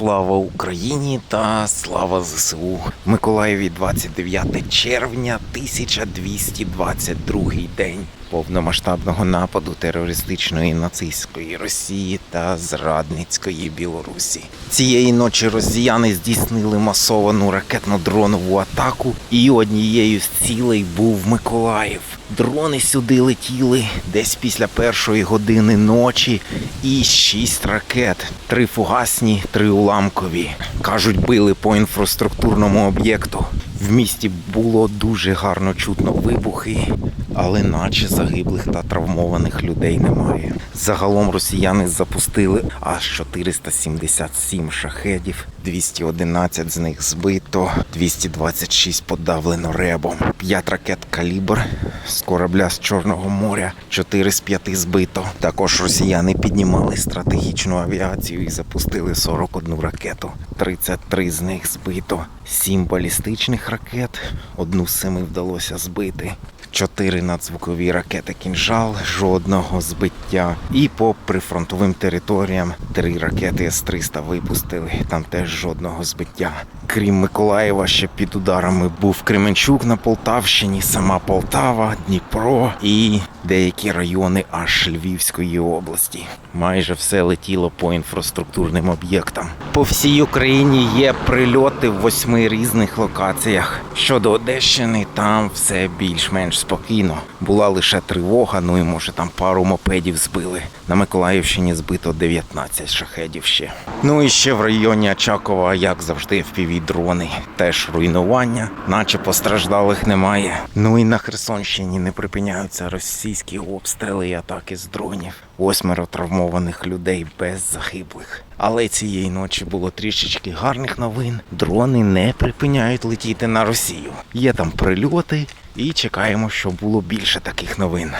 Слава Україні та слава ЗСУ. Миколаєві 29 червня 1222 день повномасштабного нападу терористичної нацистської Росії та зрадницької Білорусі. Цієї ночі росіяни здійснили масовану ракетно-дронову атаку, і однією з цілей був Миколаїв. Дрони сюди летіли десь після першої години ночі, і шість ракет: три фугасні, три уламкові. Кажуть, били по інфраструктурному об'єкту. В місті було дуже гарно чутно вибухи, але наче загиблих та травмованих людей немає. Загалом росіяни запустили аж 477 шахедів, 211 з них збито, 226 подавлено ребом, 5 ракет калібр з корабля з Чорного моря, 4 з 5 збито. Також росіяни піднімали стратегічну авіацію і запустили 41 ракету. 33 з них збито, 7 балістичних ракет, одну з семи вдалося збити. Чотири надзвукові ракети кінжал, жодного збиття. І по прифронтовим територіям три ракети С-300 випустили. Там теж жодного збиття. Крім Миколаєва, ще під ударами був Кременчук на Полтавщині, сама Полтава, Дніпро і деякі райони аж Львівської області. Майже все летіло по інфраструктурним об'єктам. По всій Україні є прильоти в восьми різних локаціях. Щодо Одещини, там все більш-менш спокійно. Була лише тривога, ну і може там пару мопедів збили. На Миколаївщині збито 19 шахедів ще. Ну і ще в районі Очакова, як завжди, впіві дрони. Теж руйнування, наче постраждалих немає. Ну і на Херсонщині не припиняються російські обстріли і атаки з дронів. Восьмеро травмованих людей без загиблих. Але цієї ночі було трішечки гарних новин. Дрони не припиняють летіти на Росію. Є там прильоти, і чекаємо, що було більше таких новин.